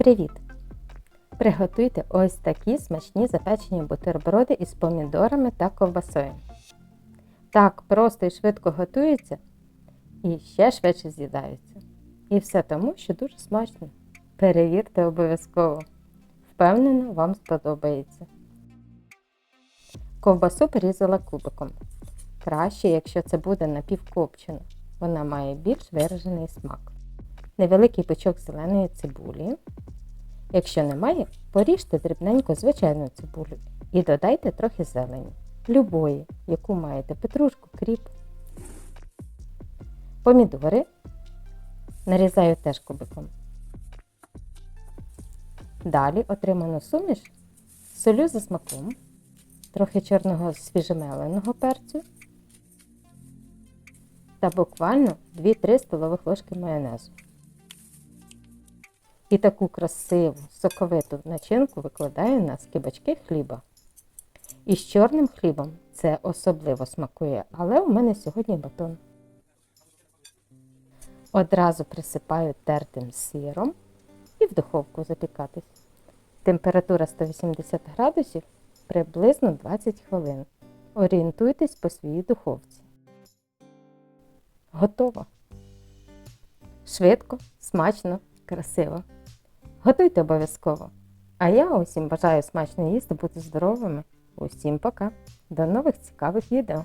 Привіт! Приготуйте ось такі смачні запечені бутерброди із помідорами та ковбасою. Так просто і швидко готуються і ще швидше з'їдаються. І все тому, що дуже смачно. Перевірте обов'язково. Впевнена, вам сподобається. Ковбасу порізала кубиком. Краще, якщо це буде напівкопчена. Вона має більш виражений смак. Невеликий пучок зеленої цибулі. Якщо немає, поріжте дрібненько звичайну цибулю і додайте трохи зелені, любої, яку маєте петрушку, кріп. Помідори нарізаю теж кубиком. Далі отриману суміш солю за смаком, трохи чорного свіжемеленого перцю та буквально 2-3 столових ложки майонезу. І таку красиву соковиту начинку викладаю на скибочки хліба. І з чорним хлібом це особливо смакує, але у мене сьогодні батон. Одразу присипаю тертим сиром і в духовку запікатись. Температура 180 градусів приблизно 20 хвилин. Орієнтуйтесь по своїй духовці. Готово. Швидко, смачно, красиво. Готуйте обов'язково. А я усім бажаю смачно їсти, бути здоровими. Усім пока. До нових цікавих відео!